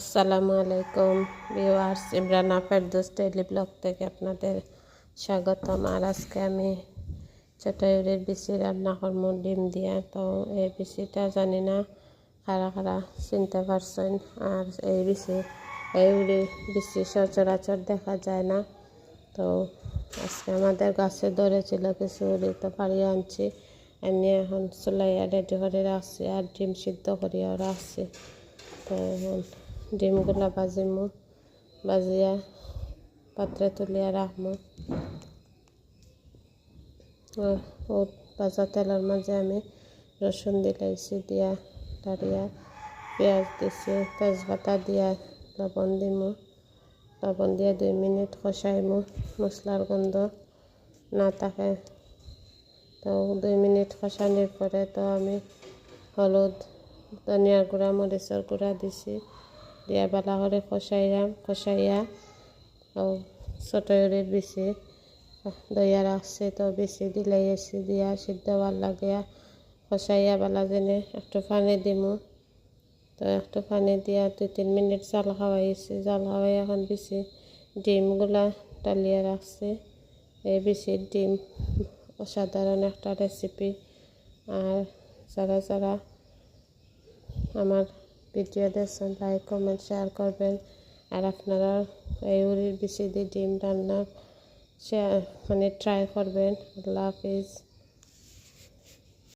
আসসালামু আলাইকুম viewers, Imrana Ferdous daily blog থেকে আপনাদের স্বাগতম। আর আজকে আমি চটাইরের বিচি রান্না করব ডিম দিয়ে। তো এই বিচিটা জানি না খারা খারা চিনতে পারছেন? আর এই বিচি এই উড়ি বিচি সচরাচর দেখা যায় না। তো আজকে আমাদের গাছে ধরেছিল কিছু উড়ি তো পাড়িয়ে আনছি। এমনি এখন চুলাইয়া রেডি করে রাখছি আর ডিম সিদ্ধ করিয়াও রাখছি। তো এখন ডিমগুলা ভাজিমু ভাজিয়া পাত্রে তুলিয়া রাখমু ভাজা তেলের মাঝে আমি রসুন দিলাইছি দিয়া দাঁড়িয়া পেঁয়াজ দিছি তেজপাতা দিয়া লবণ দিমু লবণ দিয়ে দুই মিনিট কষাইমু মশলার গন্ধ না থাকে তো দুই মিনিট কষানোর পরে তো আমি হলুদ ধনিয়ার গুঁড়া মরিচের গুঁড়া দিছি দিয়া বালা করে কষাইলাম কষাইয়া ও চটইরের বেশি দইয়া রাখছে। তো বেশি দিলাই এসে দিয়া সিদ্ধ ভালো লাগিয়া কষাইয়া বালা যেনে একটু পানি দিমু। তো একটু পানি দিয়া দুই তিন মিনিট জাল খাওয়াইছি। জাল খাওয়াই এখন বেশি ডিমগুলা ডালিয়া রাখছে। এই বেশি ডিম, অসাধারণ একটা রেসিপি আর যারা যারা আমার ভিডিও দেখছেন লাইক, কমেন্ট, শেয়ার করবেন। আর আপনারা এই উড়ির বিচি দিয়ে ডিম রান্না, শেয়ার মানে ট্রাই করবেন। আল্লাহ হাফিজ।